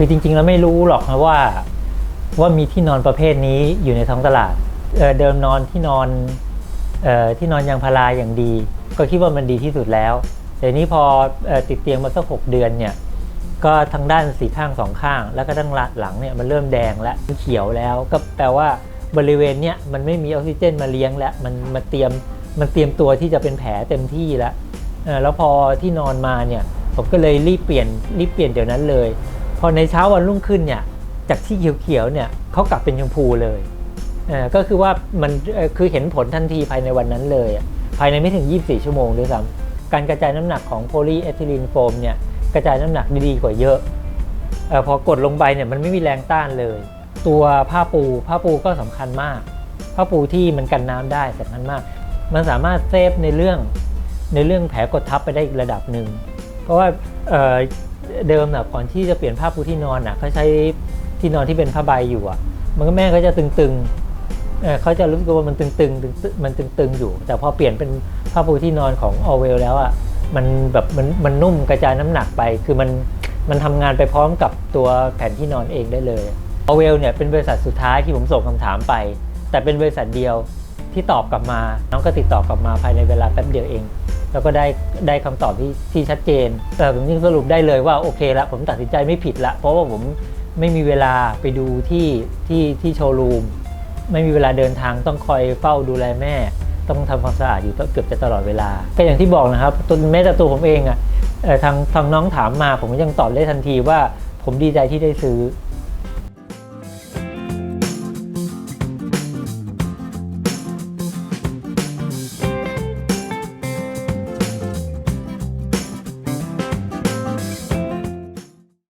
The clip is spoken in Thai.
คือจริงๆ แล้วไม่รู้หรอกนะว่า ว่ามีที่นอนประเภทนี้อยู่ในท้องตลาดเเดิมนอนที่นอนออที่นอนยางพาราอย่างดี ก็คิดว่ามันดีที่สุดแล้วแต่นี้พออติดเตียงมาสักหกเดือนเนี่ยก็ทางด้านสีข้างสองข้าง แล้วก็ทั้งหลังเนี่ยมันเริ่มแดงแล้วเขียวแล้ว ก็แปลว่าบริเวณเนี้ยมันไม่มีออกซิเจนมาเลี้ยงแล้วมันมาเตรียมมันเตรียมตัวที่จะเป็นแผลเต็มที่แล้วแล้วพอที่นอนมาเนี่ยผมก็เลยรีบเปลี่ยนรีบเปลี่ยนเดี๋ยวนั้นเลย พอในเช้าวันรุ่งขึ้นเนี่ยจากที่เขียวๆเนี่ยเขากลับเป็นชมพูเลยเก็คือว่ามันคือเห็นผลทันทีภายในวันนั้นเลย ภายในไม่ถึง 24 ชั่วโมงด้วยซ้ำการกระจายน้ำหนักของโพลีเอทิลีนโฟมเนี่ยกระจายน้ำหนักดีกว่าเยอะออพอกดลงไปเนี่ยมันไม่มีแรงต้านเลย ตัวผ้าปูผ้าปูก็สำคัญมาก ผ้าปูที่มันกันน้ำได้สำคัญมาก มันสามารถเซฟในเรื่องในเรื่องแผลกดทับไปได้อีกระดับหนึ่งเพราะว่า เดิมนะก่อนที่จะเปลี่ยนผ้าปูที่นอนอะเขาใช้ที่นอนที่เป็นผ้าใบอยู่อะ มันก็แม่ก็จะตึงๆเขาจะรู้สึกว่ามันตึงๆตึงมันตึงๆอยู่ แต่พอเปลี่ยนเป็นผ้าปูที่นอนของออเวลแล้วอะมันแบบมันมันนุ่มกระจายน้ำหนักไป คือมันมันทำงานไปพร้อมกับตัวแผ่นที่นอนเองได้เลยอเวลเนี่ยเป็นบริษัทสุดท้ายที่ผมส่งคำถามไป แต่เป็นบริษัทเดียวที่ตอบกลับมา น้องก็ติดต่อกลับมาภายในเวลาแป๊บเดียวเอง แล้วก็ได้ได้คำตอบที่ที่ชัดเจนแต่ผมยิ่งสรุปได้เลยว่าโอเคละผมตัดสินใจไม่ผิดละเพราะว่าผมไม่มีเวลาไปดูที่ที่ที่โชว์รูมไม่มีเวลาเดินทางต้องคอยเฝ้าดูแลแม่ ต้องทำความสะอาดอยู่เกือบจะตลอดเวลา ก็อย่างที่บอกนะครับตัวแม้แต่ตัวผมเองอะ่ะทางทางน้องถามมาผมก็ยังตอบได้ทันทีว่า ผมดีใจที่ได้ซื้อ